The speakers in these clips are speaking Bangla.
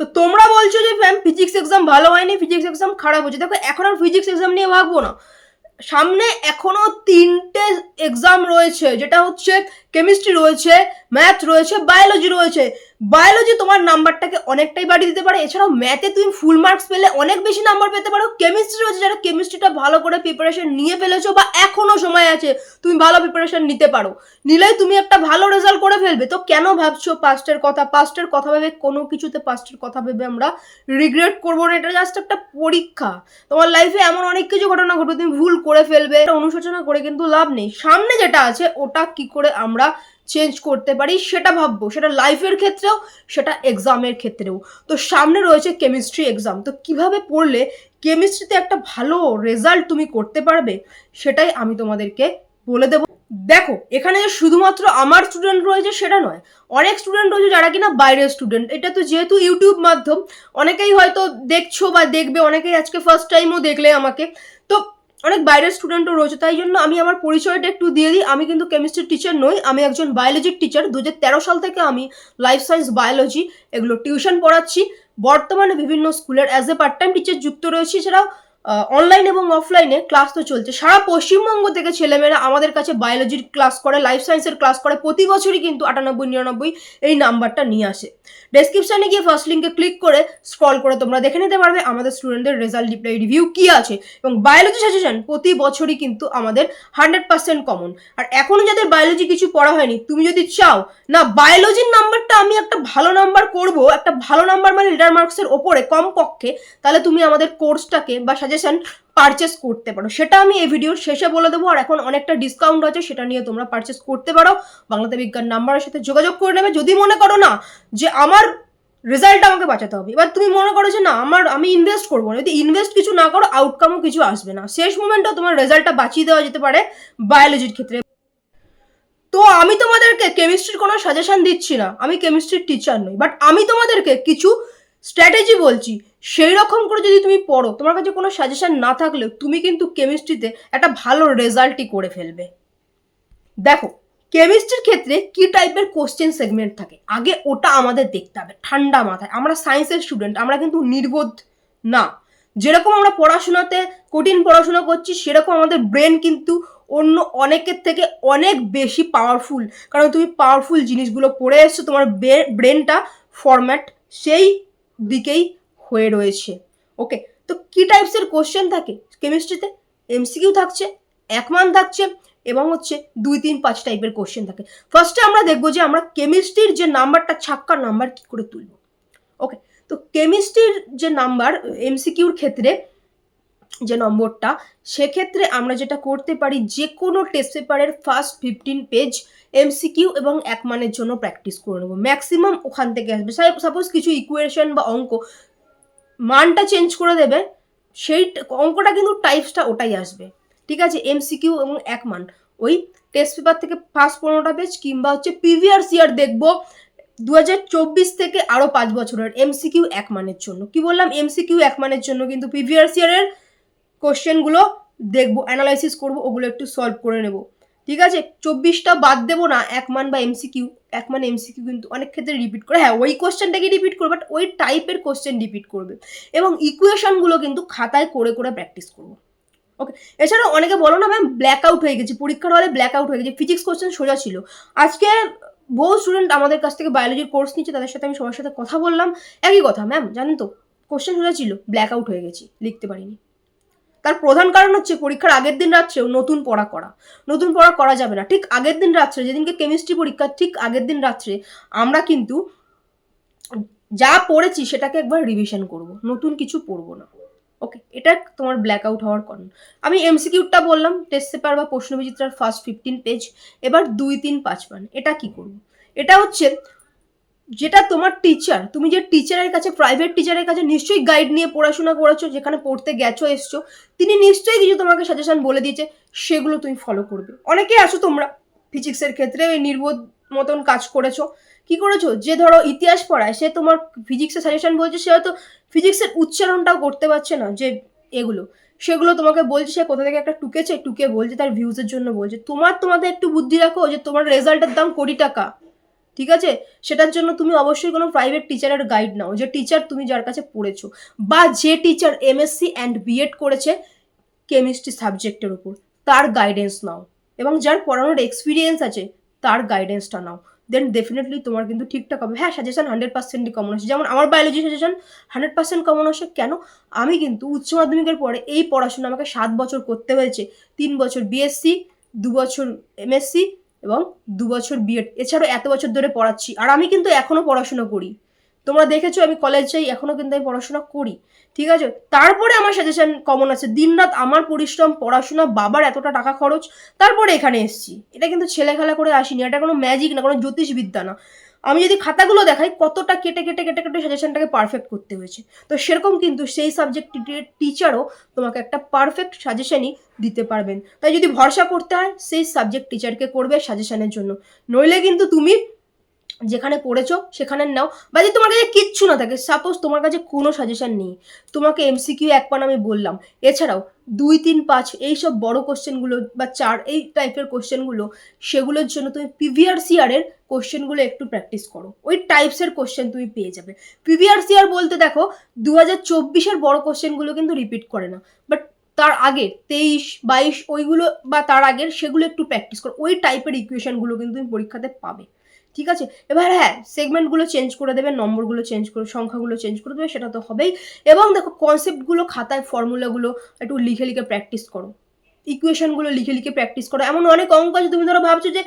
তো তোমরা বলছো যে ম্যাম ফিজিক্স এক্সাম ভালো হয়নি ফিজিক্স এক্সাম খারাপ হয়েছে। দেখো, এখন আর ফিজিক্স এক্সাম নিয়ে ভাববো না। সামনে এখনও তিনটে এক্সাম রয়েছে, যেটা হচ্ছে কেমিস্ট্রি রয়েছে ম্যাথ রয়েছে বায়োলজি রয়েছে। বায়োলজি তোমার নাম্বারটাকে অনেকটাই বাড়িয়ে দিতে পারে। এছাড়াও ম্যাথে তুমি ফুল মার্কস পেলে অনেক বেশি নাম্বার পেতে পারো। কেমিস্ট্রি রয়েছে যারা কেমিস্ট্রিটা ভালো করে প্রিপারেশন নিয়ে ফেলেছো বা এখনও সময় আছে, তুমি ভালো প্রিপারেশন নিতে পারো। নিলেই তুমি একটা ভালো রেজাল্ট করে ফেলবে। তো কেন ভাবছ পাস্টের কথা? পাস্টের কথা ভেবে কোনো কিছুতে পাস্টের কথা ভেবে আমরা রিগ্রেট করব না। এটা জাস্ট একটা পরীক্ষা। তোমার লাইফে এমন অনেক কিছু ঘটনা ঘটবে, তুমি ভুল করে ফেলবে। এটা অনুশোচনা করে কিন্তু লাভ নেই। সামনে যেটা আছে, ওটা কি করে আমরা চেঞ্জ করতে পারি, সেটা ভাববো। সেটা লাইফের ক্ষেত্রেও, সেটা এক্সামের ক্ষেত্রেও। তো সামনে রয়েছে কেমিস্ট্রি এক্সাম তো কীভাবে পড়লে কেমিস্ট্রিতে একটা ভালো রেজাল্ট তুমি করতে পারবে, সেটাই আমি তোমাদেরকে বলে দেবো। দেখো, এখানে যে শুধুমাত্র আমার স্টুডেন্ট রয়েছে সেটা নয়, অনেক স্টুডেন্ট রয়েছে যারা কিনা বাইরের স্টুডেন্ট এটা তো যেহেতু ইউটিউব মাধ্যম, অনেকেই হয়তো দেখছ বা দেখবে, অনেকেই আজকে ফার্স্ট টাইমও দেখলে আমাকে। তো অনেক বাইরের স্টুডেন্টও রয়েছে, তাই জন্য আমি আমার পরিচয়টা একটু দিয়ে দিই। আমি কিন্তু কেমিস্ট্রির টিচার নই, আমি একজন বায়োলজির টিচার দু হাজার তেরো সাল থেকে আমি লাইফ সায়েন্স বায়োলজি এগুলো টিউশন পড়াচ্ছি। বর্তমানে বিভিন্ন স্কুলের as a part time teacher যুক্ত রয়েছি। এছাড়াও অনলাইন এবং অফলাইনে ক্লাস তো চলছে। সারা পশ্চিমবঙ্গ থেকে ছেলেমেয়েরা আমাদের কাছে বায়োলজির ক্লাস করে লাইফ সায়েন্সের ক্লাস করে, প্রতি বছরই কিন্তু আটানব্বই, নিরানব্বই এই নাম্বারটা নিয়ে আসে। ডেসক্রিপশানে গিয়ে ফার্স্ট লিঙ্কে ক্লিক করে স্ক্রল করে তোমরা দেখে নিতে পারবে আমাদের স্টুডেন্টদের রেজাল্ট রিপ্লাই রিভিউ কী আছে। এবং বায়োলজি সাজেশন প্রতি বছরই কিন্তু আমাদের হান্ড্রেড পার্সেন্ট কমন আর এখনও যাদের বায়োলজি কিছু পড়া হয়নি, তুমি যদি চাও, না বায়োলজির নাম্বারটা আমি একটা ভালো নাম্বার করব, একটা ভালো নাম্বার মানে লিটার মার্কসের ওপরে, কমপক্ষে, তাহলে তুমি আমাদের কোর্সটাকে বা পারচেস করতে পারো। সেটা আমি এই ভিডিওর শেষে বলে দেবো, আর এখন অনেকটা ডিসকাউন্ট আছে, সেটা নিয়ে তোমরা পারচেস করতে পারো। বাংলাতে বিজ্ঞান নাম্বারের সাথে যোগাযোগ করে নেবে। যদি মনে করো না যে আমার রেজাল্টটা আমাকে বাঁচাতে হবে, এবার তুমি মনে করো যে না, আমার, আমি ইনভেস্ট করব না। যদি ইনভেস্ট কিছু না করো আউটকামও কিছু আসবে না। শেষ মোমেন্টও তোমার রেজাল্টটা বাঁচিয়ে দেওয়া যেতে পারে বায়োলজির ক্ষেত্রে। তো আমি তোমাদেরকে কেমিস্ট্রির কোনো সাজেশন দিচ্ছি না। আমি কেমিস্ট্রির টিচার নই বাট আমি তোমাদেরকে কিছু স্ট্র্যাটেজি বলছি। সেই রকম করে যদি তুমি পড়ো, তোমার কাছে কোনো সাজেশন না থাকলেও তুমি কিন্তু কেমিস্ট্রিতে একটা ভালো রেজাল্টই করে ফেলবে। দেখো কেমিস্ট্রির ক্ষেত্রে কি টাইপের কোশ্চেন সেগমেন্ট থাকে? আগে ওটা আমাদের দেখতে হবে, ঠান্ডা মাথায়। আমরা সায়েন্সের স্টুডেন্ট আমরা কিন্তু নির্বোধ না। যেরকম আমরা পড়াশোনাতে কঠিন পড়াশোনা করছি, সেরকম আমাদের ব্রেন কিন্তু অন্য অনেকের থেকে অনেক বেশি পাওয়ারফুল কারণ তুমি পাওয়ারফুল জিনিসগুলো পড়ে এসছো, তোমার ব্রেনটা ফরম্যাট সেই দিকেই হয়ে রয়েছে। ওকে তো কি টাইপসের কোশ্চেন থাকে? কেমিস্ট্রিতে এমসিকিউ থাকছে এক মান থাকছে এবং হচ্ছে দুই, তিন, পাঁচ টাইপের কোশ্চেন থাকে। ফার্স্টে আমরা দেখব যে আমরা কেমিস্ট্রির যে নাম্বারটা ছাক্কা নাম্বার কি করে তুলব? ওকে তো কেমিস্ট্রির যে নাম্বার এমসিকিউর ক্ষেত্রে যে নম্বরটা, সেক্ষেত্রে আমরা যেটা করতে পারি, যে কোনো টেস্ট পেপারের ফার্স্ট ফিফটিন পেজ এমসিকিউ এবং এক মানের জন্য প্র্যাকটিস করে নেব। ম্যাক্সিমাম ওখান থেকে আসবে। সাপোজ কিছু ইকুয়েশন বা অঙ্ক মানটা চেঞ্জ করে দেবে, সেই অঙ্কটা কিন্তু টাইপসটা ওটাই আসবে। ঠিক আছে? এমসিকিউ এবং এক মান। ওই টেস্ট পেপার থেকে ফার্স্ট পনেরোটা পেজ কিংবা হচ্ছে প্রিভিয়াস ইয়ার দেখব দু থেকে আরও পাঁচ বছরের এমসিকিউ এক মানের জন্য। কি বললাম? এমসিকিউ এক মানের জন্য কিন্তু প্রিভিয়াস ইয়ারের কোশ্চেনগুলো দেখব অ্যানালাইসিস করব, ওগুলো একটু সলভ করে নেব। ঠিক আছে? চব্বিশটা বাদ দেবো না, এক মান বা এমসিকিউ এক মান এমসিকিউ কিন্তু অনেক ক্ষেত্রে রিপিট করে। হ্যাঁ ওই কোশ্চেনটাকে রিপিট করবে বাট ওই টাইপের কোশ্চেন রিপিট করবে। এবং ইকুয়েশনগুলো কিন্তু খাতায় করে করে প্র্যাকটিস করব। ওকে এছাড়াও অনেকে বলো না ম্যাম ব্ল্যাক আউট হয়ে গেছে, পরীক্ষার হলে ব্ল্যাক আউট হয়ে গেছে ফিজিক্স কোশ্চেন সোজা ছিল। আজকে বহু স্টুডেন্ট আমাদের কাছ থেকে বায়োলজির কোর্স নিচ্ছে, তাদের সাথে আমি সবার সাথে কথা বললাম। একই কথা ম্যাম জানেন তো কোশ্চেন সোজা ছিল ব্ল্যাক আউট হয়ে গেছি, লিখতে পারিনি। তার প্রধান কারণ হচ্ছে পরীক্ষার আগের দিন রাত্রেও নতুন পড়া করা। নতুন পড়া করা যাবে না। ঠিক আগের দিন রাত্রে, যেদিনকে কেমিস্ট্রি পরীক্ষা, ঠিক আগের দিন রাত্রে আমরা কিন্তু যা পড়েছি সেটাকে একবার রিভিশন করব। নতুন কিছু পড়ব না। ওকে এটা তোমার ব্ল্যাক আউট হওয়ার কারণ। আমি এমসিকিউটা বললাম টেস্ট পেপার বা প্রশ্নবিচিত্রার ফার্স্ট ফিফটিন পেজ এবার দুই, তিন, পাঁচ পান এটা কি করব? এটা হচ্ছে যেটা তোমার টিচার তুমি যে টিচারের কাছে প্রাইভেট টিচারের কাছে নিশ্চয়ই গাইড নিয়ে পড়াশোনা করেছ, যেখানে পড়তে গেছো, এসছো, তিনি নিশ্চয়ই কিছু তোমাকে সাজেশন বলে দিয়েছে, সেগুলো তুমি ফলো করবে। অনেকে আছো তোমরা ফিজিক্সের ক্ষেত্রে ওই নির্বোধ মতন কাজ করেছ। কি করেছ? যে ধরো ইতিহাস পড়ায়, সে তোমার ফিজিক্সের সাজেশন বলছে, সে হয়তো ফিজিক্সের উচ্চারণটাও করতে পারছে না, যে এগুলো। সেগুলো তোমাকে বলছে, সে কোথা থেকে একটা টুকেছে, টুকে বলছে, তার ভিউজের জন্য বলছে। তোমার তোমাদের একটু বুদ্ধি রাখো যে তোমার রেজাল্টের দাম কোটি টাকা। ঠিক আছে? সেটার জন্য তুমি অবশ্যই কোনো প্রাইভেট টিচারের গাইড নাও। যে টিচার তুমি যার কাছে পড়েছো বা যে টিচার এমএসসি অ্যান্ড বিএড করেছে কেমিস্ট্রি সাবজেক্টের উপর, তার গাইডেন্স নাও। এবং যার পড়ানোর এক্সপিরিয়েন্স আছে, তার গাইডেন্সটা নাও। দেন ডেফিনেটলি তোমার কিন্তু ঠিকঠাক হবে। হ্যাঁ সাজেশন হান্ড্রেড পার্সেন্টই কমন আসে। যেমন আমার biology suggestion hundred percent common আসে। কেন? আমি কিন্তু উচ্চ মাধ্যমিকের পরে এই পড়াশোনা আমাকে সাত বছর করতে হয়েছে। তিন বছর বিএসসি দু বছর এমএসসি এবং দু বছর বিএড এছাড়াও এত বছর ধরে পড়াচ্ছি। আর আমি কিন্তু এখনও পড়াশোনা করি। তোমরা দেখেছ আমি কলেজ যাই এখনও কিন্তু আমি পড়াশোনা করি। ঠিক আছে? তারপরে আমার সাজেশন কমন আছে। দিনরাত আমার পরিশ্রম, পড়াশোনা, বাবার এতটা টাকা খরচ, তারপরে এখানে এসছি। এটা কিন্তু ছেলেখেলা করে আসিনি। এটা কোনো ম্যাজিক না, কোনো জ্যোতিষবিদ্যা না। আমি যদি খাতাগুলো দেখাই কতটা কেটে কেটে কেটে কেটে সাজেশনটাকে পারফেক্ট করতে হয়েছে। তো সেরকম কিন্তু সেই সাবজেক্ট টিচারও তোমাকে একটা পারফেক্ট সাজেশনই দিতে পারবেন। তাই যদি ভরসা করতে হয়, সেই সাবজেক্ট টিচারকে করবে সাজেশনের জন্য। নইলে কিন্তু তুমি যেখানে পড়েছো, সেখানে নাও। বা যদি তোমার কাছে কিচ্ছু না থাকে সাপোজ তোমার কাছে কোনো সাজেশন নেই, তোমাকে এমসিকিউ এক পান আমি বললাম। এছাড়াও দুই, তিন, পাঁচ এই সব বড় কোশ্চেনগুলো বা চার, এই টাইপের কোশ্চেনগুলো সেগুলোর জন্য তুমি পিভিআর সিআরের কোশ্চেনগুলো একটু প্র্যাকটিস করো। ওই টাইপসের কোশ্চেন তুমি পেয়ে যাবে। পিভিআর সিআর বলতে দেখো দু হাজার চব্বিশের বড় কোশ্চেনগুলো কিন্তু রিপিট করে না। বাট তার আগে তেইশ, বাইশ, ওইগুলো বা তার আগের, সেগুলো একটু প্র্যাকটিস করো। ওই টাইপের ইকুয়েশনগুলো কিন্তু তুমি পরীক্ষাতে পাবে। ঠিক আছে? এবার হ্যাঁ সেগমেন্টগুলো চেঞ্জ করে দেবে নম্বরগুলো চেঞ্জ করে সংখ্যাগুলো চেঞ্জ করে দেবে, সেটা তো হবেই। এবং দেখো কনসেপ্টগুলো খাতায় ফর্মুলাগুলো একটু লিখে লিখে প্র্যাকটিস করো। ইকুয়েশনগুলো লিখে লিখে প্র্যাকটিস করো। এমন অনেক অঙ্ক আছে, তুমি ধরো ভাবছ যে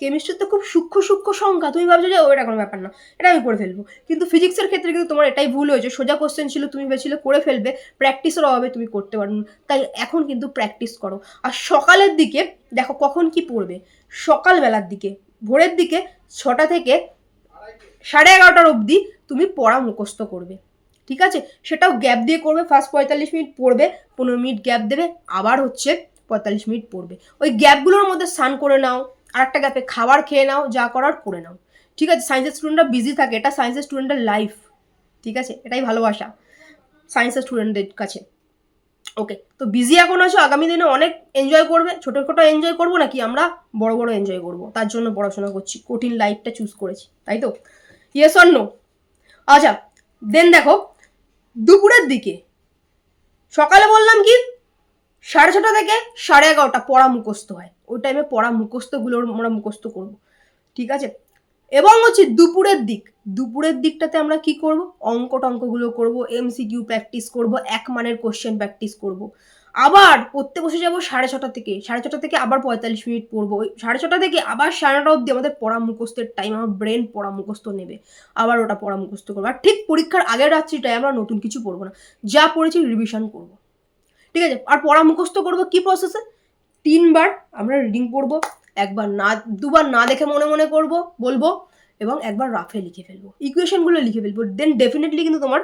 কেমিস্ট্রির তো খুব সূক্ষ্ম সূক্ষ্ম সংখ্যা, তুমি ভাবছ যে ওটা কোনো ব্যাপার না, এটা আমি করে ফেলব। কিন্তু ফিজিক্সের ক্ষেত্রে কিন্তু তোমার এটাই ভুল হয়েছে। সোজা কোশ্চেন ছিল, তুমি ভেবেছিলে করে ফেলবে প্র্যাকটিসের অভাবে তুমি করতে পারো তাই এখন কিন্তু প্র্যাকটিস করো। আর সকালের দিকে, দেখো কখন কি পড়বে? সকালবেলার দিকে, ভোরের দিকে ছটা থেকে সাড়ে এগারোটার অবধি তুমি পড়া মুখস্থ করবে। ঠিক আছে? সেটাও গ্যাপ দিয়ে করবে ফার্স্ট পঁয়তাল্লিশ মিনিট পড়বে, পনেরো মিনিট গ্যাপ দেবে, আবার হচ্ছে পঁয়তাল্লিশ মিনিট পড়বে। ওই গ্যাপগুলোর মধ্যে স্নান করে নাও। আর একটা গ্যাপে খাবার খেয়ে নাও, যা করার করে নাও। ঠিক আছে সায়েন্সের স্টুডেন্টরা বিজি থাকে, এটা সায়েন্সের স্টুডেন্টের লাইফ ঠিক আছে, এটাই ভালোবাসা সায়েন্সের স্টুডেন্টদের কাছে। ওকে তো বিজি এখন আছো, আগামী দিনে অনেক এনজয় করবে। ছোটো ছোটো এনজয় করব নাকি আমরা বড় বড় এনজয় করব? তার জন্য পড়াশোনা করছি, কঠিন লাইফটা চুজ করেছি, তাই তো? ইয়েস নো আচ্ছা দেন দেখো, দুপুরের দিকে। সকালে বললাম কি? সাড়ে ছটা থেকে সাড়ে এগারোটা, পড়া মুখস্থ হয়। ওই টাইমে পড়া মুখস্থগুলো আমরা মুখস্থ করব। ঠিক আছে? এবং হচ্ছে দুপুরের দিক। দুপুরের দিকটাতে আমরা কি করব? অঙ্ক টঙ্কগুলো করব এমসিকিউ প্র্যাকটিস করব, এক মানের কোশ্চেন প্র্যাকটিস করব। আবার পড়তে বসে যাব সাড়ে ছটা থেকে। সাড়ে ছটা থেকে আবার পঁয়তাল্লিশ মিনিট পড়ব। সাড়ে ছটা থেকে আবার সাড়ে নটা অবধি আমাদের পড়া মুখস্থের টাইম আমার ব্রেন পড়া মুখস্থ নেবে। আবার ওটা পড়া মুখস্থ করব। আর ঠিক পরীক্ষার আগের রাত্রিটায় আমরা নতুন কিছু পড়ব না। যা পড়েছি রিভিশন করব। ঠিক আছে? আর পড়া মুখস্থ করব কি প্রসেসে তিনবার আমরা রিডিং পড়ব, একবার না, দুবার না দেখে মনে মনে করব, বলব এবং একবার রাফে লিখে ফেলব। ইকুয়েশনগুলো লিখে ফেলব। দেন ডেফিনেটলি কিন্তু তোমার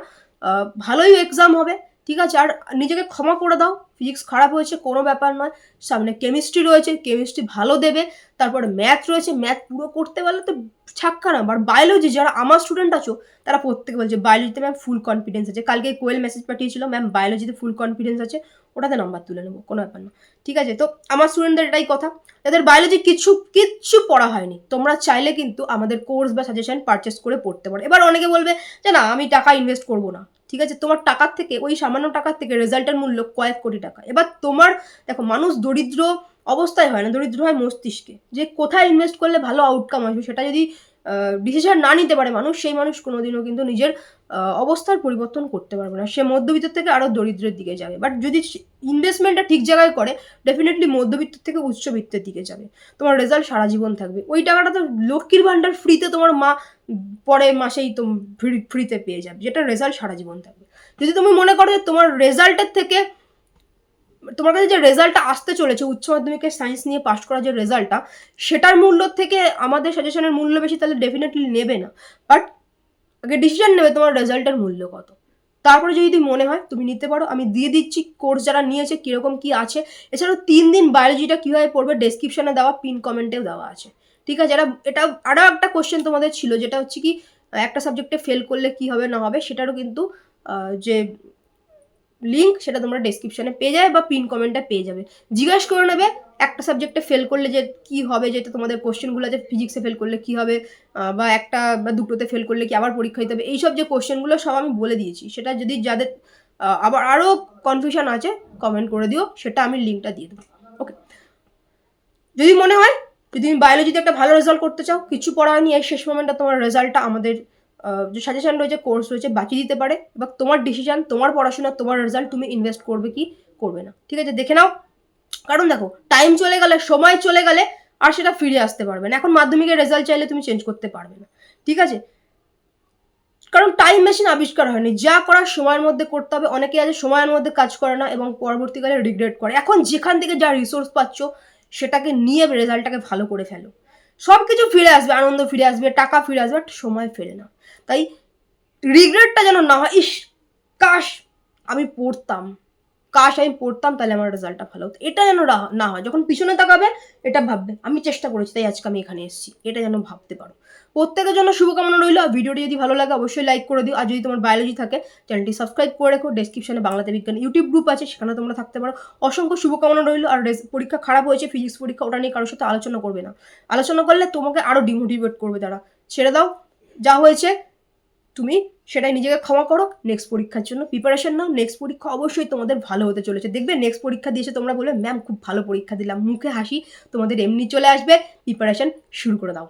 ভালোই এক্সাম হবে, ঠিক আছে? আর নিজেকে ক্ষমা করে দাও। ফিজিক্স খারাপ হয়েছে, কোনো ব্যাপার নয়। সামনে কেমিস্ট্রি রয়েছে কেমিস্ট্রি ভালো দেবে। তারপরে ম্যাথ রয়েছে ম্যাথ পুরো করতে পারলে তো ছাক্কা না। আর বায়োলজি যারা আমার স্টুডেন্ট আছো, তারা প্রত্যেকে বলছে বায়োলজিতে ম্যাম ফুল কনফিডেন্স আছে। কালকে কোয়েল মেসেজ পাঠিয়েছিল ম্যাম বায়োলজিতে ফুল কনফিডেন্স আছে। ওটাতে নাম্বার তুলে নেব, কোনো ব্যাপার না। ঠিক আছে, তো আমার স্টুডেন্টদের এটাই কথা। যাদের বায়োলজি কিছু, কিচ্ছু পড়া হয়নি। তোমরা চাইলে কিন্তু আমাদের কোর্স বা সাজেশন পারচেস করে পড়তে পারো। এবার অনেকে বলবে যে, না, আমি টাকা ইনভেস্ট করব না। ঠিক আছে, তোমার টাকার থেকে, ওই সামান্য টাকার থেকে রেজাল্টের মূল্য কয়েক কোটি টাকা। এবার তোমার, দেখো, মানুষ দরিদ্র অবস্থায় হয় না, দরিদ্র হয় মস্তিষ্কে। যে কোথায় ইনভেস্ট করলে ভালো আউটকাম আসবে, সেটা যদি ডিসিশন না নিতে পারে মানুষ, সেই মানুষ কোনোদিনও কিন্তু নিজের অবস্থার পরিবর্তন করতে পারবে না। সে মধ্যবিত্ত থেকে আরও দরিদ্রের দিকে যাবে। বাট যদি ইনভেস্টমেন্টটা ঠিক জায়গায় করে ডেফিনেটলি মধ্যবিত্ত থেকে উচ্চবিত্তের দিকে যাবে। তোমার রেজাল্ট সারা জীবন থাকবে। ওই টাকাটা তো লক্ষ্মীর ভাণ্ডার ফ্রিতে তোমার মা পরে মাসেই তো ফ্রি ফ্রিতে পেয়ে যাবে। যেটা রেজাল্ট সারা জীবন থাকবে। যদি তুমি মনে করো যে তোমার রেজাল্টের থেকে তোমার কাছে যে রেজাল্টটা আসতে চলেছে, উচ্চ মাধ্যমিকের সায়েন্স নিয়ে পাশ করার যে রেজাল্টটা, সেটার মূল্য থেকে আমাদের সাজেশনের মূল্য বেশি তাহলে ডেফিনেটলি নেবে না। বাট আগে ডিসিশন নেবে তোমার রেজাল্টের মূল্য কত। তারপরে যদি মনে হয়, তুমি নিতে পারো। আমি দিয়ে দিচ্ছি কোর্স যারা নিয়েছে, কীরকম কী আছে। এছাড়াও তিন দিন বায়োলজিটা কীভাবে পড়বে ডেসক্রিপশনে দেওয়া পিন কমেন্টেও দেওয়া আছে। ঠিক আছে, যারা, এটা আরও একটা কোশ্চেন তোমাদের ছিল, যেটা হচ্ছে কি, একটা সাবজেক্টে ফেল করলে কি হবে, না হবে, সেটারও কিন্তু যে লিঙ্ক সেটা তোমরা ডেসক্রিপশনে পেয়ে যাবে বা পিন কমেন্টে পেয়ে যাবে। জিজ্ঞেস করে নেবে, একটা সাবজেক্টে ফেল করলে যে কি হবে, যেটা তোমাদের কোশ্চেনগুলো আছে ফিজিক্সে ফেল করলে কি হবে বা একটা বা দুটোতে ফেল করলে কি আবার পরীক্ষা দিতে হবে, এইসব যে কোশ্চেনগুলো সব আমি বলে দিয়েছি। সেটা যদি যাদের আবার আরও কনফিউশন আছে কমেন্ট করে দিও, সেটা আমি লিঙ্কটা দিয়ে দেবো। ওকে যদি মনে হয়, যদি তুমি বায়োলজিতে একটা ভালো রেজাল্ট করতে চাও, কিছু পড়া এই শেষ মোমেন্টটা তোমার রেজাল্টটা আমাদের যে সাজেশন রয়েছে কোর্স রয়েছে বাঁচিয়ে দিতে পারে। এবার তোমার ডিসিশন তোমার পড়াশোনা, তোমার রেজাল্ট তুমি ইনভেস্ট করবে কি করবে না। ঠিক আছে? দেখে নাও। কারণ দেখো টাইম চলে গেলে, সময় চলে গেলে আর সেটা ফিরে আসতে পারবে না। এখন মাধ্যমিকের রেজাল্ট চাইলে তুমি চেঞ্জ করতে পারবে না। ঠিক আছে? কারণ টাইম মেশিন আবিষ্কার হয়নি। যা করার সময়ের মধ্যে করতে হবে। অনেকে আছে, সময়ের মধ্যে কাজ করে না এবং পরবর্তীকালে রিগ্রেট করে। এখন যেখান থেকে যা রিসোর্স পাচ্ছ, সেটাকে নিয়ে রেজাল্টটাকে ভালো করে ফেলো। সব কিছু ফিরে আসবে, আনন্দ ফিরে আসবে, টাকা ফিরে আসবে সময় ফেরে না। তাই রিগ্রেটটা যেন না হয়, ইস, কাশ, আমি পড়তাম। কাশ, আমি পড়তাম, তাহলে আমার রেজাল্টটা ভালো হতো। এটা যেন না হয়, যখন পিছনে তাকাবে, এটা ভাববে, আমি চেষ্টা করেছি, তাই আজকে আমি এখানে এসেছি। এটা যেন ভাবতে পারো। প্রত্যেকের জন্য শুভকামনা রইল, আর ভিডিওটি যদি ভালো লাগে, অবশ্যই লাইক করে দিও, আর যদি তোমার বায়োলজি থাকে চ্যানেলটি সাবস্ক্রাইব করে রেখো ডেসক্রিপশনে বাংলাতে বিজ্ঞান ইউটিউব গ্রুপ আছে সেখানে তোমরা থাকতে পারো। অসংখ্য শুভকামনা রইল, আর পরীক্ষা খারাপ হয়েছে ফিজিক্স পরীক্ষা, ওটা নিয়ে কারোর সাথে আলোচনা করবে না। আলোচনা করলে তোমাকে আরও ডিমোটিভেট করবে তারা। ছেড়ে দাও, যা হয়েছে তুমি সেটাই নিজেকে ক্ষমা করো নেক্সট পরীক্ষার জন্য প্রিপারেশন নাও নেক্সট পরীক্ষা অবশ্যই তোমাদের ভালো হতে চলেছে। দেখবে নেক্সট পরীক্ষা দিয়েছে তোমরা বলে ম্যাম খুব ভালো পরীক্ষা দিলাম। মুখে হাসি তোমাদের এমনি চলে আসবে প্রিপারেশন শুরু করে দাও।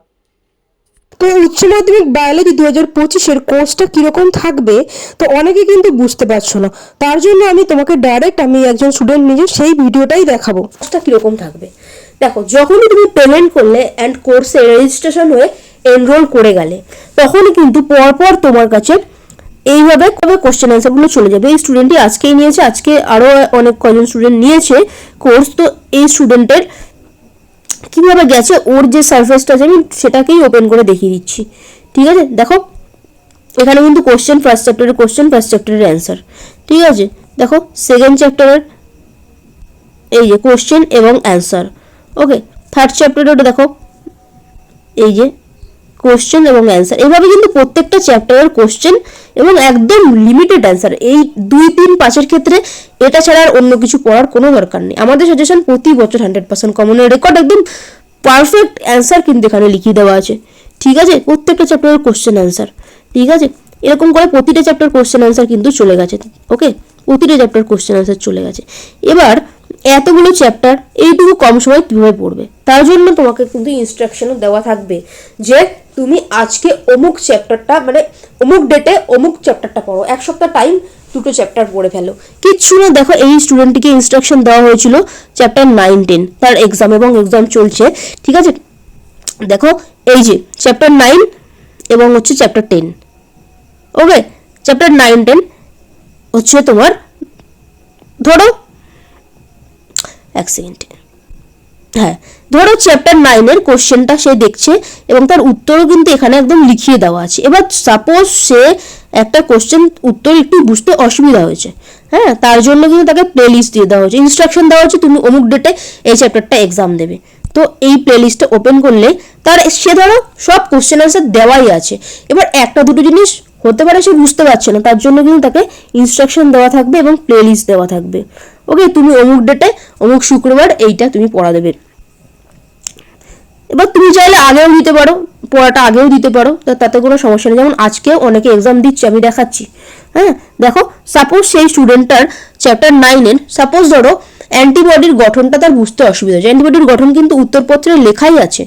তো উচ্চ মাধ্যমিক বায়োলজি দু হাজার পঁচিশের কোর্সটা কীরকম থাকবে তো অনেকে কিন্তু বুঝতে পারছ না। তার জন্য আমি তোমাকে ডাইরেক্ট আমি একজন স্টুডেন্ট নিজে সেই ভিডিওটাই দেখাবো। কোর্সটা কীরকম থাকবে? দেখো যখনই তুমি পেমেন্ট করলে অ্যান্ড কোর্সে রেজিস্ট্রেশন হয়ে এনরোল করে গেলে। তখনই কিন্তু পরপর তোমার কাছে এইভাবে কবে কোশ্চেন অ্যান্সারগুলো চলে যাবে। এই স্টুডেন্টটি আজকেই নিয়েছে, আজকে আরও অনেক কজন স্টুডেন্ট নিয়েছে কোর্স তো এই স্টুডেন্টের কীভাবে গেছে, ওর যে সারফেসটা আছে, আমি সেটাকেই ওপেন করে দেখিয়ে দিচ্ছি। ঠিক আছে? দেখো, এখানে কিন্তু কোশ্চেন ফার্স্ট চ্যাপ্টারের কোশ্চেন ফার্স্ট চ্যাপ্টারের অ্যান্সার ঠিক আছে? দেখো সেকেন্ড চ্যাপ্টারের এই যে কোশ্চেন এবং অ্যান্সার ওকে থার্ড চ্যাপ্টারের দেখো। এই যে কোশ্চেন এবং অ্যান্সার এভাবে কিন্তু প্রত্যেকটা চ্যাপ্টারের কোশ্চেন এবং একদম লিমিটেড অ্যান্সার এই দুই, তিন, পাঁচের ক্ষেত্রে এটা ছাড়া আর অন্য কিছু পড়ার কোনো দরকার নেই। আমাদের সাজেশন প্রতি বছর হান্ড্রেড পার্সেন্ট কমনের রেকর্ড একদম পারফেক্ট অ্যান্সার কিন্তু এখানে লিখিয়ে দেওয়া আছে। ঠিক আছে? প্রত্যেকটা চ্যাপ্টারের কোশ্চেন অ্যান্সার ঠিক আছে? এরকম করে প্রতিটা চ্যাপ্টার কোশ্চেন অ্যান্সার কিন্তু চলে গেছে। ওকে প্রতিটা চ্যাপ্টার কোশ্চেন অ্যান্সার চলে গেছে। এবার এতগুলো চ্যাপ্টার এইটুকু কম সময় কীভাবে পড়বে? তার জন্য তোমাকে কিন্তু ইনস্ট্রাকশনও দেওয়া থাকবে যে তুমি আজকে অমুক চ্যাপ্টারটা মানে অমুক ডেটে অমুক চ্যাপ্টারটা পড়ো। এক সপ্তাহ টাইম দুটো চ্যাপ্টার পড়ে ফেলো। কিচ্ছু না, দেখো এই স্টুডেন্টটিকে ইনস্ট্রাকশন দেওয়া হয়েছিল চ্যাপ্টার নাইন টেন তার এক্সাম এবং এক্সাম চলছে, ঠিক আছে? দেখো, এই যে চ্যাপ্টার নাইন এবং হচ্ছে chapter ten okay chapter nine ten হচ্ছে তোমার, ধরো, এক সেকেন্ড হ্যাঁ ধরো চ্যাপ্টার নাইনের কোশ্চেনটা সে দেখছে এবং তার উত্তরও কিন্তু এখানে একদম লিখিয়ে দেওয়া আছে। এবার সাপোজ সে একটা কোশ্চেন উত্তর একটু বুঝতে অসুবিধা হয়েছে। হ্যাঁ তার জন্য কিন্তু তাকে প্লে লিস্ট দিয়ে দেওয়া হয়েছে। ইনস্ট্রাকশন দেওয়া হচ্ছে তুমি অমুক ডেটে এই চ্যাপ্টারটা এক্সাম দেবে। তো এই প্লে লিস্টটা ওপেন করলে তার সে ধরো সব কোশ্চেন আনসার দেওয়াই আছে। এবার একটা দুটো জিনিস হতে পারে সে বুঝতে পারছে না, তার জন্য কিন্তু তাকে ইনস্ট্রাকশন দেওয়া থাকবে এবং প্লে লিস্ট দেওয়া থাকবে। ওকে তুমি অমুক ডেটে অমুক শুক্রবার এইটা তুমি পড়া দেবে। এবার তুমি চাইলে আগেও দিতে পারো, পড়াটা আগেও দিতে পারো তাতে কোনো সমস্যা নেই। যেমন আজকেও অনেকে এক্সাম দিচ্ছে, আমি দেখাচ্ছি। হ্যাঁ দেখো সাপোজ সেই স্টুডেন্টটার চ্যাপ্টার নাইনের সাপোজ ধরো অ্যান্টিবডির গঠনটা তার বুঝতে অসুবিধা। হচ্ছে অ্যান্টিবডির গঠন কিন্তু উত্তরপত্রে লেখাই আছে,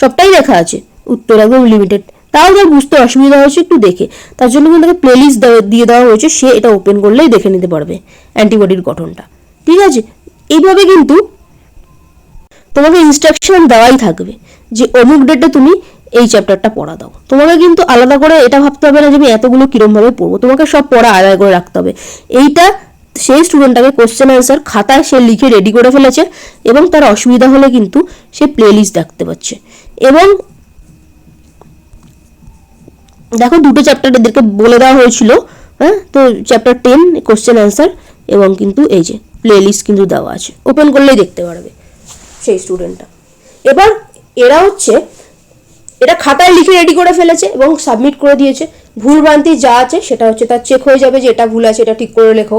সবটাই লেখা আছে, উত্তর একদম লিমিটেড তাও তার বুঝতে অসুবিধা হয়েছে, একটু দেখে। তার জন্য কিন্তু তাকে প্লেলিস্ট দিয়ে দেওয়া হয়েছে, সে এটা ওপেন করলেই দেখে নিতে পারবে অ্যান্টিবডির গঠনটা। ঠিক আছে? এইভাবে কিন্তু তোমাকে ইনস্ট্রাকশন দেওয়াই থাকবে। যে অমুক ডেটে তুমি এই চ্যাপ্টারটা পড়া দাও। তোমাকে কিন্তু আলাদা করে এটা ভাবতে হবে না যে আমি এতগুলো কিরমভাবে পড়ব। তোমাকে সব পড়া আলাদা করে রাখতে হবে। এইটা সেই স্টুডেন্টটাকে কোশ্চেন অ্যান্সার খাতায় সে লিখে রেডি করে ফেলেছে এবং তার অসুবিধা হলে কিন্তু সে প্লে লিস্ট দেখতে পাচ্ছে। এবং দেখো দুটো চ্যাপ্টার এদেরকে বলে দেওয়া হয়েছিল হ্যাঁ? তো চ্যাপ্টার টেন কোশ্চেন অ্যান্সার এবং কিন্তু এই যে প্লে লিস্ট কিন্তু দেওয়া আছে। ওপেন করলেই দেখতে পারবে সেই স্টুডেন্টটা এবার এরা হচ্ছে এটা খাতায় লিখে রেডি করে ফেলেছে এবং সাবমিট করে দিয়েছে। ভুলভ্রান্তি যা আছে সেটা হচ্ছে তার চেক হয়ে যাবে যে এটা ভুল আছে, এটা ঠিক করে লেখো,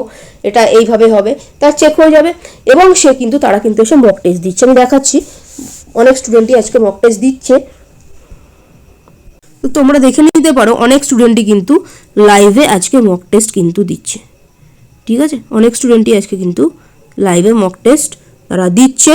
এটা এইভাবে হবে, তার চেক হয়ে যাবে এবং সে কিন্তু, তারা কিন্তু এসে মক টেস্ট দিচ্ছে। আমি দেখাচ্ছি, অনেক স্টুডেন্টই আজকে মক টেস্ট দিচ্ছে। তো তোমরা দেখে নিতে পারো, অনেক স্টুডেন্টই কিন্তু লাইভে আজকে মক টেস্ট কিন্তু দিচ্ছে। ঠিক আছে? অনেক স্টুডেন্টই আজকে কিন্তু লাইভে মক টেস্ট তারা দিচ্ছে।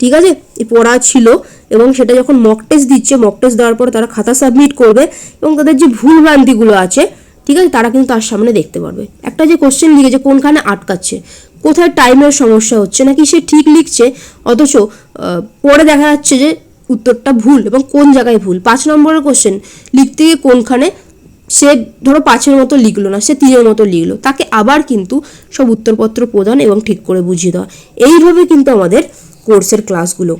ঠিক আছে? পড়া ছিল। এবং সেটা যখন মক টেস্ট দিচ্ছে মক টেস্ট দেওয়ার পরে তারা খাতা সাবমিট করবে এবং তাদের যে ভুল ভ্রান্তিগুলো আছে, ঠিক আছে, তারা কিন্তু তার সামনে দেখতে পারবে। একটা যে কোশ্চেন লিখেছে কোনখানে আটকাচ্ছে, কোথায় টাইমের সমস্যা হচ্ছে, নাকি সে ঠিক লিখছে, অথচ পরে দেখা যাচ্ছে যে উত্তরটা ভুল এবং কোন জায়গায় ভুল। পাঁচ নম্বরের কোশ্চেন লিখতে গিয়ে কোনখানে সে ধরো পাঁচের মতো লিখলো না, সে তিনের মতো লিখলো, তাকে আবার কিন্তু সব উত্তরপত্র প্রদান এবং ঠিক করে বুঝিয়ে দেওয়া। এইভাবে কিন্তু আমাদের কোর্সের ক্লাসগুলো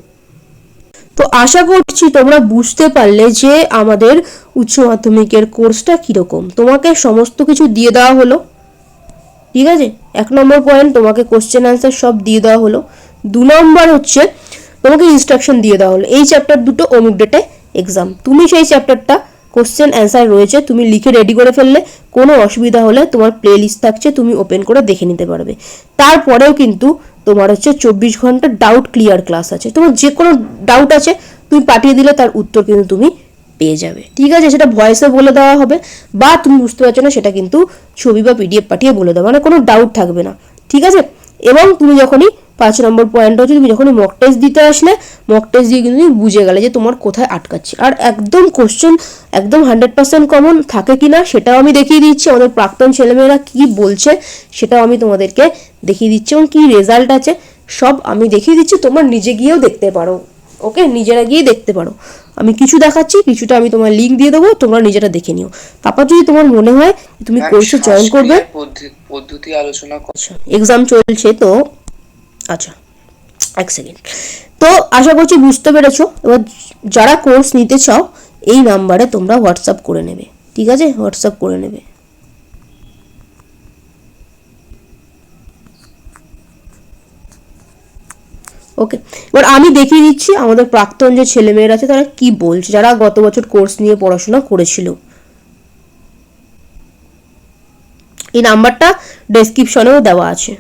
তো আশা করছি তোমরা বুঝতে পারলে যে আমাদের উচ্চ মাধ্যমিকের কোর্সটা কীরকম। তোমাকে সমস্ত কিছু দিয়ে দেওয়া হলো। ঠিক আছে? এক নম্বর পয়েন্ট তোমাকে কোশ্চেন অ্যান্সার সব দিয়ে দেওয়া হলো। দু নম্বর হচ্ছে তোমাকে ইনস্ট্রাকশন দিয়ে দেওয়া হলো। এই চ্যাপ্টার দুটো অমুক ডেটে এক্সাম তুমি সেই চ্যাপ্টারটা কোশ্চেন অ্যান্সার রয়েছে, তুমি লিখে রেডি করে ফেললে, কোনো অসুবিধা হলে তোমার প্লে লিস্ট থাকছে, তুমি ওপেন করে দেখে নিতে পারবে। তারপরেও কিন্তু তোমার হচ্ছে চব্বিশ ঘণ্টা ডাউট ক্লিয়ার ক্লাস আছে। তোমার যে কোনো ডাউট আছে, তুমি পাঠিয়ে দিলে তার উত্তর কিন্তু তুমি পেয়ে যাবে। ঠিক আছে? সেটা ভয়েসে বলে দেওয়া হবে বা তুমি বুঝতে পারছ না, সেটা কিন্তু ছবি বা পিডিএফ পাঠিয়ে বলে দেওয়া মানে কোনো ডাউট থাকবে না। ঠিক আছে? এবং তুমি যখনই পাঁচ নম্বর পয়েন্ট হচ্ছে তুমি যখন মক টেস্ট দিতে আসলে মক টেস্ট দিয়ে কিন্তু তুমি বুঝে গেলে যে তোমার কোথায় আটকাচ্ছে। আর একদম কোশ্চেন একদম হান্ড্রেড পার্সেন্ট কমন থাকে কি না সেটাও আমি দেখিয়ে দিচ্ছি। আমাদের প্রাক্তন ছেলেমেয়েরা কি বলছে সেটাও আমি তোমাদেরকে দেখিয়ে দিচ্ছি এবং কি রেজাল্ট আছে সব আমি দেখিয়ে দিচ্ছি। তোমার নিজে গিয়েও দেখতে পারো ওকে? নিজেরা গিয়ে দেখতে পারো। আমি কিছু দেখাচ্ছি কিছুটা আমি তোমার লিঙ্ক দিয়ে দেবো তোমরা নিজেরা দেখে নিও। তারপর যদি তোমার মনে হয় তুমি ম্যাম, কোর্সে জয়েন করবে। পদ্ধতি- আলোচনা কর- আচ্ছা এক্সাম চলছে তো। আচ্ছা এক সেকেন্ড তো আশা করছি বুঝতে পেরেছ। এবার যারা কোর্স নিতে চাও, এই নাম্বারে তোমরা হোয়াটসঅ্যাপ করে নেবে। ঠিক আছে? হোয়াটসঅ্যাপ করে নেবে। ওকে এবার আমি দেখিয়ে দিচ্ছি আমাদের প্রাক্তন যে ছেলেমেয়েরা আছে, তারা কি বলছে? যারা গত বছর কোর্স নিয়ে পড়াশোনা করেছিল। এই নাম্বারটা ডেসক্রিপশনেও দেওয়া আছে।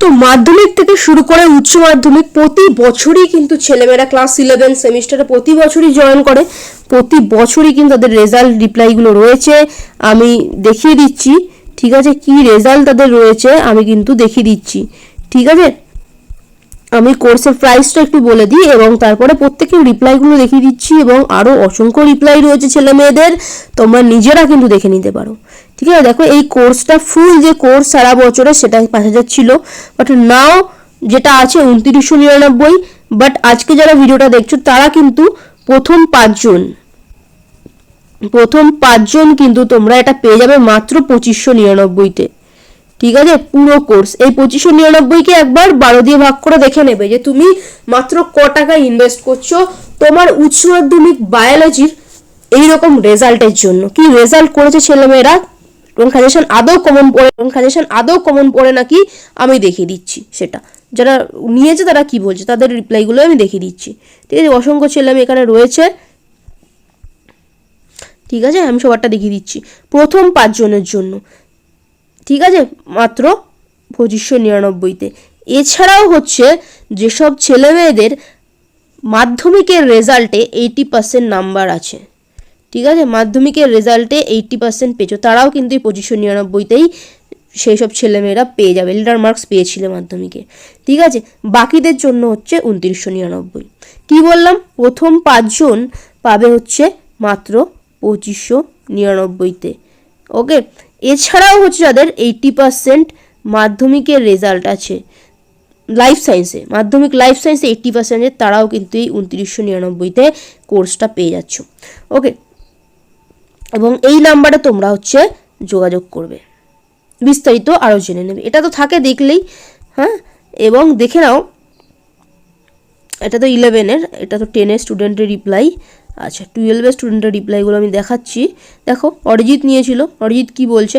তো মাধ্যমিক থেকে শুরু করে উচ্চ মাধ্যমিক প্রতি বছরই কিন্তু ছেলেমেয়েরা ক্লাস ইলেভেন সেমিস্টারে প্রতি বছরই জয়েন করে। প্রতি বছরই কিন্তু তাদের রেজাল্ট রিপ্লাইগুলো রয়েছে। আমি দেখিয়ে দিচ্ছি, ঠিক আছে? কি রেজাল্ট তাদের রয়েছে আমি কিন্তু দেখিয়ে দিচ্ছি। ঠিক আছে? আমি কোর্সের প্রাইসটা একটু বলে দিই এবং তারপরে প্রত্যেকের রিপ্লাইগুলো দেখিয়ে দিচ্ছি এবং আরও অসংখ্য রিপ্লাই রয়েছে ছেলে মেয়েদের তোমরা নিজেরা কিন্তু দেখে নিতে পারো। ঠিক আছে? দেখো, এই কোর্সটা ফুল যে কোর্স সারা বছরে সেটা পাঁচ হাজার ছিল। বাট নাও যেটা আছে উনত্রিশশো নিরানব্বই বাট আজকে যারা ভিডিওটা দেখছ, তারা কিন্তু প্রথম পাঁচজন। প্রথম পাঁচজন কিন্তু তোমরা এটা পেয়ে যাবে মাত্র পঁচিশশো নিরানব্বইতে। ঠিক আছে? পুরো কোর্স এই পঁচিশশো নিরানব্বইকে একবার বারো দিয়ে ভাগ করে দেখে নেবে যে তুমি মাত্র ক টাকা ইনভেস্ট করছ তোমার উচ্চ মাধ্যমিক বায়োলজির এইরকম রেজাল্টের জন্য। কি রেজাল্ট করেছে ছেলেমেয়েরা? সাজেশন আদৌ কমন পড়ে সাজেশন আদৌ কমন পড়ে নাকি আমি দেখিয়ে দিচ্ছি সেটা। যারা নিয়েছে তারা কি বলছে? তাদের রিপ্লাইগুলো আমি দেখিয়ে দিচ্ছি। ঠিক আছে, অসংখ্য ছেলে মেয়ে এখানে রয়েছে। ঠিক আছে, আমি সবারটা দেখিয়ে দিচ্ছি। প্রথম পাঁচজনের জন্য। ঠিক আছে, মাত্র পঁচিশশো নিরানব্বইতে। এছাড়াও হচ্ছে যেসব ছেলে মেয়েদের মাধ্যমিকের রেজাল্টে এইটি পার্সেন্ট নাম্বার আছে। ঠিক আছে? মাধ্যমিকের রেজাল্টে এইটি পার্সেন্ট পেয়েছ। তারাও কিন্তু এই পঁচিশশো নিরানব্বইতেই সেই সব ছেলেমেয়েরা পেয়ে যাবে। লিডার মার্কস পেয়েছিল মাধ্যমিকে। ঠিক আছে? বাকিদের জন্য হচ্ছে উনত্রিশশো নিরানব্বই। কী বললাম? প্রথম পাঁচজন পাবে হচ্ছে মাত্র পঁচিশশো নিরানব্বইতে। ওকে? এছাড়াও হচ্ছে যাদের এইটি পার্সেন্ট মাধ্যমিকের রেজাল্ট আছে। লাইফ সায়েন্সে মাধ্যমিক লাইফ সায়েন্সে এইট্টি পার্সেন্টের তারাও কিন্তু এই উনত্রিশশো নিরানব্বইতে কোর্সটা পেয়ে যাচ্ছ। ওকে? এবং এই নাম্বারে তোমরা হচ্ছে যোগাযোগ করবে। বিস্তারিত আরও জেনে নেবে। এটা তো থাকে দেখলেই হ্যাঁ? এবং দেখে নাও, এটা তো ইলেভেনের এটা তো টেনের স্টুডেন্টের রিপ্লাই আচ্ছা টুয়েলভের স্টুডেন্টের রিপ্লাইগুলো আমি দেখাচ্ছি। দেখো, অরিজিৎ নিয়েছিল। অরিজিৎ কি বলছে?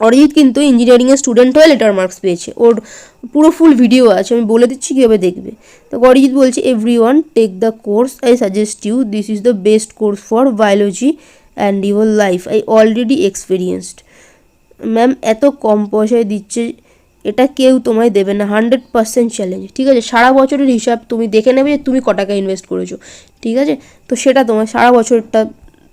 অরিজিৎ কিন্তু ইঞ্জিনিয়ারিংয়ের স্টুডেন্ট হয়ে লেটার মার্কস পেয়েছে। ওর পুরো ফুল ভিডিও আছে, আমি বলে দিচ্ছি কীভাবে দেখবে। তো অরিজিৎ বলছে every one take the course I suggest you this is the best course for biology and your life I already experienced ma'am এত কম পয়সায় দিচ্ছে, এটা কেউ তোমায় দেবে না। হান্ড্রেড পার্সেন্ট চ্যালেঞ্জ ঠিক আছে, সারা বছরের হিসাব তুমি দেখে নেবে যে তুমি ক টাকা ইনভেস্ট করেছ। ঠিক আছে? তো সেটা তোমার সারা বছরটা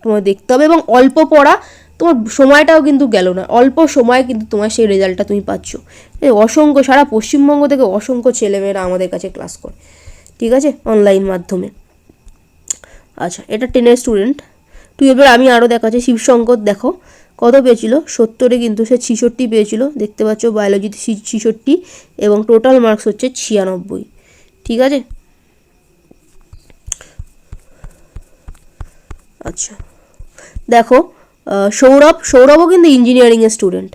তোমার দেখতে হবে এবং অল্প পড়া তোমার সময়টাও কিন্তু গেল না। অল্প সময়ে কিন্তু তোমার সেই রেজাল্টটা তুমি পাচ্ছ। অসংখ্য, সারা পশ্চিমবঙ্গ থেকে অসংখ্য ছেলেমেয়েরা আমাদের কাছে ক্লাস করে। ঠিক আছে? অনলাইন মাধ্যমে। আচ্ছা এটা টেনের স্টুডেন্ট টুয়েলভের আমি আরও দেখাচ্ছি। শিবশঙ্কর, দেখো কত পেয়েছিল? সত্তরে কিন্তু সে ছিষট্টি পেয়েছিল। দেখতে পাচ্ছ বায়োলজিতে ছিষট্টি এবং টোটাল মার্কস হচ্ছে ছিয়ানব্বই। ঠিক আছে? আচ্ছা। দেখো সৌরভ, সৌরভও কিন্তু ইঞ্জিনিয়ারিংয়ের স্টুডেন্ট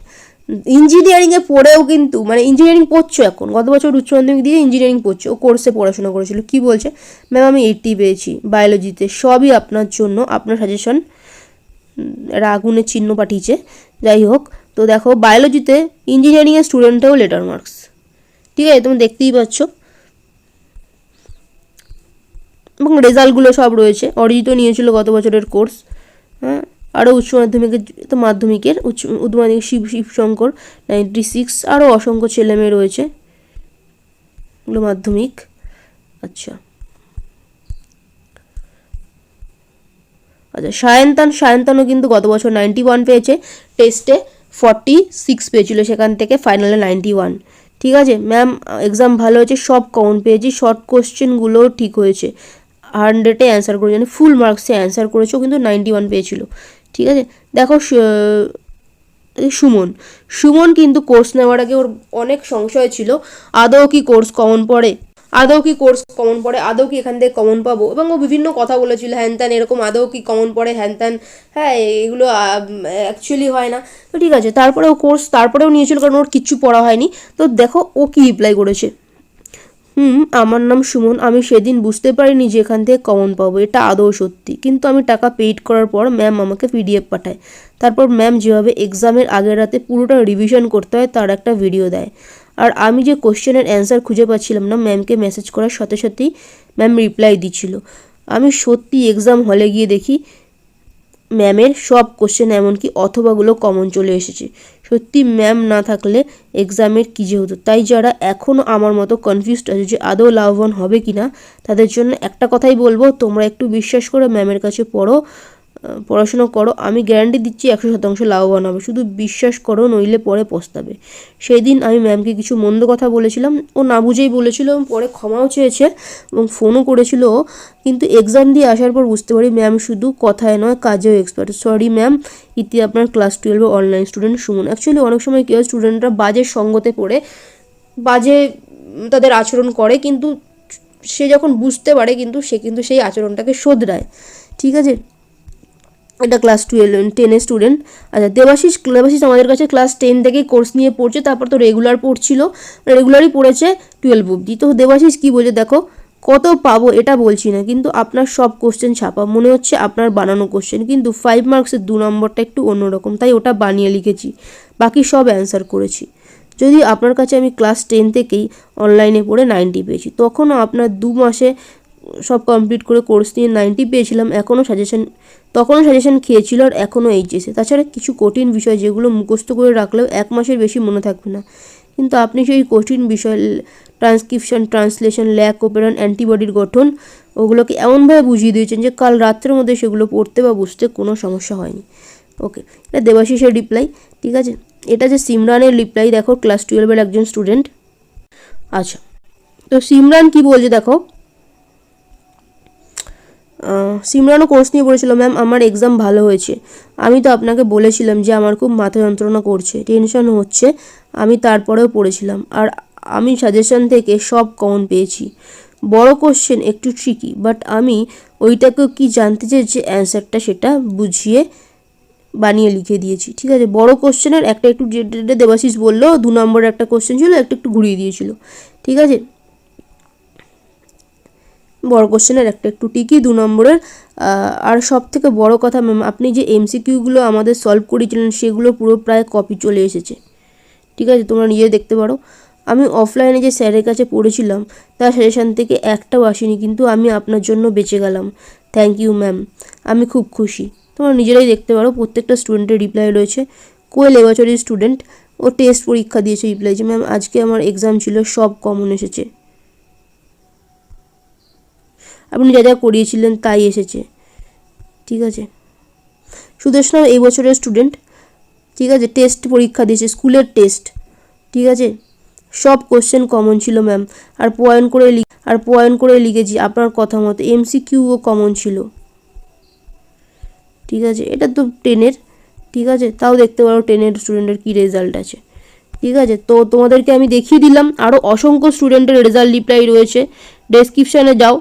ইঞ্জিনিয়ারিংয়ে পড়েও কিন্তু মানে ইঞ্জিনিয়ারিং পড়ছো এখন, গত বছর উচ্চ মাধ্যমিক দিয়ে ইঞ্জিনিয়ারিং পড়ছো, ও কোর্সে পড়াশোনা করেছিল, কি বলছে? ম্যাম আমি এইটটি পেয়েছি বায়োলজিতে সবই আপনার জন্য, আপনার সাজেশন আগুনের চিহ্ন পাঠিয়েছে, যাই হোক, তো দেখো বায়োলজিতে ইঞ্জিনিয়ারিংয়ের স্টুডেন্টেও লেটার মার্কস ঠিক আছে, তুমি দেখতেই পাচ্ছ। এবং রেজাল্টগুলো সব রয়েছে অরিজিৎও নিয়েছিল গত বছরের কোর্স হ্যাঁ আরও উচ্চ মাধ্যমিকের তো মাধ্যমিকের উচ্চ উচ্চ মাধ্যমিক শিব, শিবশঙ্কর নাইনটি সিক্স আরও অসংখ্য ছেলেমেয়ে রয়েছে। এগুলো মাধ্যমিক। আচ্ছা। আচ্ছা সায়ন্তান, সায়ন্তানও কিন্তু গত বছর নাইনটি ওয়ান পেয়েছে। টেস্টে ফর্টি সিক্স পেয়েছিল সেখান থেকে ফাইনালে নাইনটি ওয়ান ঠিক আছে? ম্যাম এক্সাম ভালো হয়েছে, সব কমন পেয়েছি শর্ট কোশ্চেনগুলোও ঠিক হয়েছে। হান্ড্রেডে অ্যান্সার করেছে মানে ফুল মার্কসে অ্যান্সার করেছ কিন্তু নাইনটি ওয়ান পেয়েছিল। ঠিক আছে? দেখো সুমন। সুমন কিন্তু কোর্স নেওয়ার আগে ওর অনেক সংশয় ছিল। আদৌ কি কোর্স কমন পড়ে? আদৌ কি কোর্স কমন পড়ে? আদৌ কি এখান থেকে কমন পাবো? এবং ও বিভিন্ন কথা বলেছিল, হ্যান ত্যান এরকম, আদৌ কি কমন পড়ে? হ্যান ত্যান হ্যাঁ এগুলো অ্যাকচুয়ালি হয় না। তো ঠিক আছে তারপরে ও কোর্স তারপরেও নিয়েছিল, কারণ ওর কিচ্ছু পড়া হয়নি। তো দেখো, ও কি রিপ্লাই করেছে? হুম, আমার নাম সুমন। আমি সেদিন বুঝতে পারিনি যে এখান থেকে কমন পাবো। এটা আদৌ সত্যি। কিন্তু আমি টাকা পেইড করার পর ম্যাম আমাকে পিডিএফ পাঠায়। তারপর ম্যাম যেভাবে এক্সামের আগের রাতে পুরোটা রিভিশন করতে হয়, তার একটা ভিডিও দেয়। আর আমি যে কোশ্চেনের অ্যান্সার খুঁজে পাচ্ছিলাম না ম্যামকে মেসেজ করার সাথে সাথেই ম্যাম রিপ্লাই দিচ্ছিল। আমি সত্যি এক্সাম হলে গিয়ে দেখি ম্যামের সব কোশ্চেন এমনকি অথবাগুলো কমন চলে এসেছে। সত্যি ম্যাম না থাকলে এক্সামের কী যে হতো? তাই যারা এখনও আমার মতো কনফিউজড আছে যে আদৌ লাভবান হবে কি না তাদের জন্য একটা কথাই বলব, তোমরা একটু বিশ্বাস করে ম্যামের কাছে পড়ো। পড়াশোনা করো, আমি গ্যারান্টি দিচ্ছি একশো শতাংশ লাভবান হবে। শুধু বিশ্বাস করো, নইলে পরে পস্তাবে। সেই দিন আমি ম্যামকে কিছু মন্দ কথা বলেছিলাম, ও না বুঝেই বলেছিল এবং পরে ক্ষমাও চেয়েছে এবং ফোনও করেছিল। কিন্তু এক্সাম দিয়ে আসার পর বুঝতে পারি ম্যাম শুধু কথায় নয়, কাজেও এক্সপার্ট সরি ম্যাম ইতি আপনার ক্লাস টুয়েলভে অনলাইন স্টুডেন্ট সুমন। অ্যাকচুয়ালি অনেক সময় কী হয় স্টুডেন্টরা বাজে সঙ্গতে পড়ে, বাজে তাদের আচরণ করে, কিন্তু সে যখন বুঝতে পারে, কিন্তু সে কিন্তু সেই আচরণটাকে শোধরায়। ঠিক আছে? এটা ক্লাস টুয়েলভ টেনের স্টুডেন্ট আচ্ছা দেবাশিস দেবাশিস আমাদের কাছে ক্লাস টেন থেকেই কোর্স নিয়ে পড়ছে, তারপর তো রেগুলার পড়ছিল। রেগুলারই পড়েছে টুয়েলভ অবধি। তো দেবাশিস, কী বলছে দেখো? কত পাবো এটা বলছি না, কিন্তু আপনার সব কোশ্চেন ছাপা। মনে হচ্ছে আপনার বানানো কোশ্চেন কিন্তু ফাইভ মার্কসের দু নম্বরটা একটু অন্যরকম, তাই ওটা বানিয়ে লিখেছি। বাকি সব অ্যান্সার করেছি। যদি আপনার কাছে আমি ক্লাস টেন থেকেই অনলাইনে পড়ে নাইনটি পেয়েছি, তখনও আপনার দু মাসে সব কমপ্লিট করে কোর্স নিয়ে নাইনটি পেয়েছিলাম, এখনও সাজেশন তখনও সাজেশন খেয়েছিল আর এখনও এইচএসে তাছাড়া কিছু কঠিন বিষয় যেগুলো মুখস্থ করে রাখলেও এক মাসের বেশি মনে থাকবে না। কিন্তু আপনি সেই কঠিন বিষয় ট্রান্সক্রিপশন ট্রান্সলেশন ল্যাক ওপেরন অ্যান্টিবডির গঠন, ওগুলোকে এমনভাবে বুঝিয়ে দিয়েছেন যে কাল রাত্রের মধ্যে সেগুলো পড়তে বা বুঝতে কোনো সমস্যা হয়নি। ওকে এটা দেবাশিসের রিপ্লাই ঠিক আছে? এটা যে সিমরানের রিপ্লাই দেখো ক্লাস টুয়েলভের একজন স্টুডেন্ট আচ্ছা তো সিমরান কি বলছে, দেখো? সিমরানও কোর্স নিয়ে পড়েছিল ম্যাম আমার এক্সাম ভালো হয়েছে। আমি তো আপনাকে বলেছিলাম যে আমার খুব মাথা যন্ত্রণা করছে টেনশন হচ্ছে। আমি তারপরেও পড়েছিলাম। আর আমি সাজেশন থেকে সব কমন পেয়েছি। বড় কোশ্চেন একটু ট্রিকি বাট আমি ওইটাকেও কি জানতে চেয়েছি অ্যান্সারটা সেটা বুঝিয়ে বানিয়ে লিখে দিয়েছি। ঠিক আছে? বড় কোশ্চেনের একটা একটু যেটা দেবাশিস বলল, দু নম্বরের একটা কোশ্চেন ছিল, একটা একটু ঘুরিয়ে দিয়েছিল। ঠিক আছে? বড় কোশ্চেনের একটা, একটু টিকি দু নম্বরের। আর সব থেকে বড় কথা ম্যাম, আপনি যে এমসিকিউগুলো আমাদের সলভ করেছিলেন, সেগুলো পুরো প্রায় কপি চলে এসেছে। ঠিক আছে, তোমরা নিজে দেখতে পারো। আমি অফলাইনে যে স্যারের কাছে পড়েছিলাম, তার সাজেশান থেকে একটাও আসেনি, কিন্তু আমি আপনার জন্য বেঁচে গেলাম। থ্যাংক ইউ ম্যাম, আমি খুব খুশি। তোমরা নিজেরাই দেখতে পারো, প্রত্যেকটা স্টুডেন্টের রিপ্লাই রয়েছে। কোয়েল এবছরের স্টুডেন্ট, ও টেস্ট পরীক্ষা দিয়েছে রিপ্লাই যে, ম্যাম, আজকে আমার এক্সাম ছিল, সব কমন এসেছে। আপনি যা যা করিয়েছিলেন তাই এসেছে। ঠিক আছে? সুদেশনা এই বছরের স্টুডেন্ট ঠিক আছে? টেস্ট পরীক্ষা দিয়েছে, স্কুলের টেস্ট ঠিক আছে? সব কোশ্চেন কমন ছিল ম্যাম আর পয়েন্ট করে লিখ আর পয়েন্ট করে লিখেছি আপনার কথা মতো। এমসি কিউও কমন ছিল। ঠিক আছে? এটা তো টেনের ঠিক আছে? তাও দেখতে পারো টেনের স্টুডেন্টের কী রেজাল্ট আছে। ঠিক আছে? তো তোমাদেরকে আমি দেখিয়ে দিলাম। আরও অসংখ্য স্টুডেন্টের রেজাল্ট রিপ্লাই রয়েছে। ডেসক্রিপশানে যাও।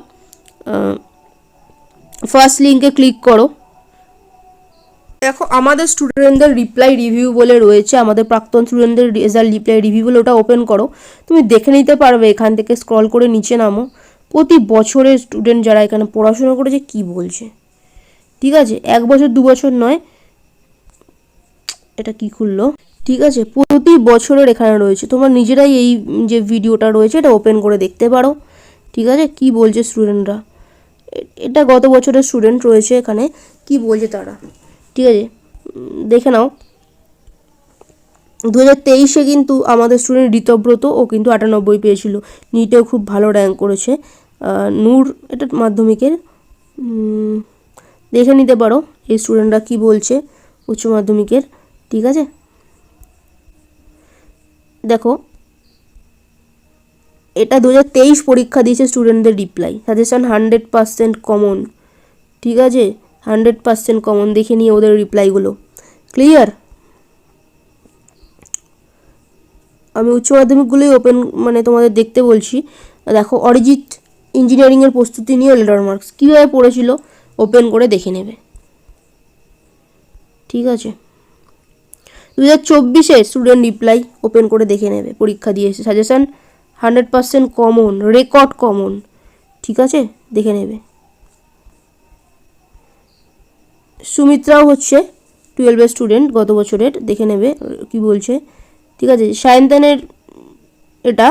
ফার্স্ট লিঙ্কে ক্লিক করো। দেখো, আমাদের স্টুডেন্টদের রিপ্লাই রিভিউ বলে রয়েছে, আমাদের প্রাক্তন স্টুডেন্টদের রেজাল্ট রিপ্লাই রিভিউ বলে ওটা ওপেন করো। তুমি দেখে নিতে পারবে, এখান থেকে স্ক্রল করে নিচে নামো। প্রতি বছরের স্টুডেন্ট যারা এখানে পড়াশোনা করেছে, কি বলছে? ঠিক আছে? এক বছর, দু বছর নয়। এটা কি খুললো? ঠিক আছে? প্রতি বছরের এখানে রয়েছে। তোমরা নিজেরাই এই যে ভিডিওটা রয়েছে, এটা ওপেন করে দেখতে পারো। ঠিক আছে? কি বলছে স্টুডেন্টরা এটা গত বছরের স্টুডেন্ট রয়েছে এখানে, কি বলছে তারা? ঠিক আছে দেখে নাও। দু হাজার তেইশে কিন্তু আমাদের স্টুডেন্ট ঋতব্রত, ও কিন্তু আটানব্বই পেয়েছিল। নিটেও খুব ভালো র্যাঙ্ক করেছে। নূর, এটা মাধ্যমিকের দেখে নিতে পারো এই স্টুডেন্টরা কি বলছে উচ্চ মাধ্যমিকের, ঠিক আছে? দেখো এটা দু হাজার তেইশ পরীক্ষা দিয়েছে স্টুডেন্টদের reply suggestion hundred percent common ঠিক আছে? হান্ড্রেড পার্সেন্ট কমন দেখে নিয়ে ওদের রিপ্লাইগুলো ক্লিয়ার আমি উচ্চ মাধ্যমিকগুলোই ওপেন মানে তোমাদের দেখতে বলছি। দেখো, অরিজিৎ ইঞ্জিনিয়ারিংয়ের প্রস্তুতি নিয়ে লেটার মার্কস কীভাবে পড়েছিল? ওপেন করে দেখে নেবে। ঠিক আছে? দু হাজার চব্বিশে স্টুডেন্ট রিপ্লাই ওপেন করে দেখে নেবে, পরীক্ষা দিয়েছে। Suggestion hundred percent common, record common. ঠিক আছে? দেখে নেবে। সুমিত্রাও হচ্ছে টুয়েলভের স্টুডেন্ট গত বছরের। দেখে নেবে, কি বলছে। ঠিক আছে? সায়ন্তানের এটা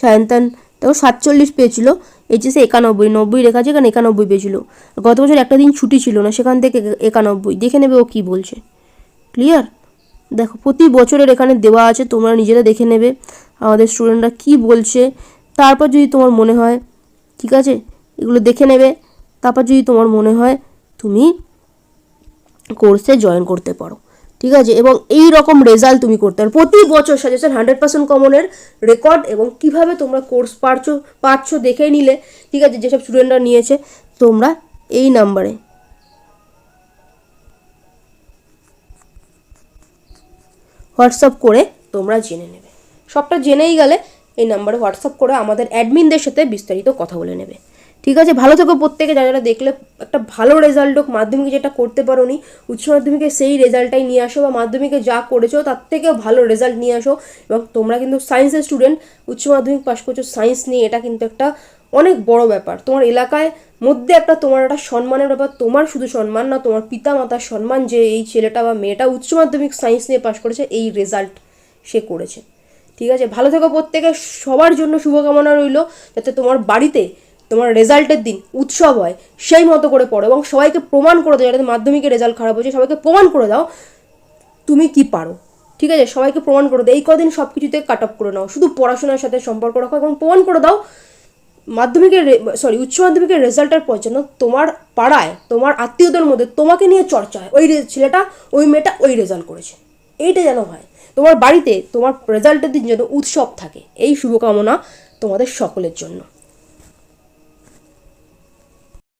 সায়ন্তান, তাও সাতচল্লিশ পেয়েছিল। এইচএসে একানব্বই, নব্বই রেখা আছে, এখানে একানব্বই পেয়েছিল। গত বছর একটা দিন ছুটি ছিল না, সেখান থেকে একানব্বই। দেখে নেবে ও কী বলছে। ক্লিয়ার দেখো, প্রতি বছরের এখানে দেওয়া আছে, তোমরা নিজেরা দেখে নেবে আমাদের স্টুডেন্টরা কি বলছে। তারপর যদি তোমার মনে হয়, ঠিক আছে, এগুলো দেখে নেবে। তারপর যদি তোমার মনে হয়, তুমি কোর্সে জয়েন করতে পারো। ঠিক আছে, এবং এই রকম রেজাল্ট তুমি করতে পারো। প্রতি বছর সাজেশন হান্ড্রেড পার্সেন্ট কমনের রেকর্ড এবং কীভাবে তোমরা কোর্স পারছ পাচ্ছ দেখে নিলে। ঠিক আছে, যেসব স্টুডেন্টরা নিয়েছে, তোমরা এই নাম্বারে হোয়াটসঅ্যাপ করে তোমরা জেনে নেবে। সবটা জেনেই গেলে এই নাম্বারে হোয়াটসঅ্যাপ করে আমাদের অ্যাডমিনদের সাথে বিস্তারিত কথা বলে নেবে। ঠিক আছে? ভালো থেকো প্রত্যেকে। যারা যারা দেখলে একটা ভালো রেজাল্ট হোক, মাধ্যমিকে যেটা করতে পারো নি উচ্চ মাধ্যমিকে সেই রেজাল্টটাই নিয়ে আসো বা মাধ্যমিকে যা করেছ, তার থেকেও ভালো রেজাল্ট নিয়ে আসো এবং তোমরা কিন্তু সায়েন্সের স্টুডেন্ট উচ্চ মাধ্যমিক পাশ করছ সায়েন্স নিয়ে এটা কিন্তু একটা অনেক বড় ব্যাপার। তোমার এলাকায় মধ্যে একটা তোমার একটা সম্মানের ব্যাপার, তোমার শুধু সম্মান না, তোমার পিতা মাতার সম্মান যে এই ছেলেটা বা মেয়েটা উচ্চ মাধ্যমিক সায়েন্স নিয়ে পাশ করেছে, এই রেজাল্ট সে করেছে। ঠিক আছে? ভালো থেকো প্রত্যেকে, সবার জন্য শুভকামনা রইল, যাতে তোমার বাড়িতে তোমার রেজাল্টের দিন উৎসব হয়, সেই মতো করে পড়ো এবং সবাইকে প্রমাণ করে দাও, যাতে মাধ্যমিকের রেজাল্ট খারাপ হয়েছে সবাইকে প্রমাণ করে দাও তুমি কি পারো। ঠিক আছে? সবাইকে প্রমাণ করে দাও, এই কদিন সব কিছুতে কাট অফ করে নাও, শুধু পড়াশোনার সাথে সম্পর্ক রাখো এবং প্রমাণ করে দাও মাধ্যমিকের সরি উচ্চ মাধ্যমিকের রেজাল্টের পর যেন তোমার পাড়ায়, তোমার আত্মীয়দের মধ্যে তোমাকে নিয়ে চর্চা হয়। ওই ছেলেটা, ওই মেয়েটা ওই রেজাল্ট করেছে। এইটা যেন হয়। তোমার বাড়িতে তোমার রেজাল্টের দিন যেন উৎসব থাকে। এই শুভকামনা তোমাদের সকলের জন্য।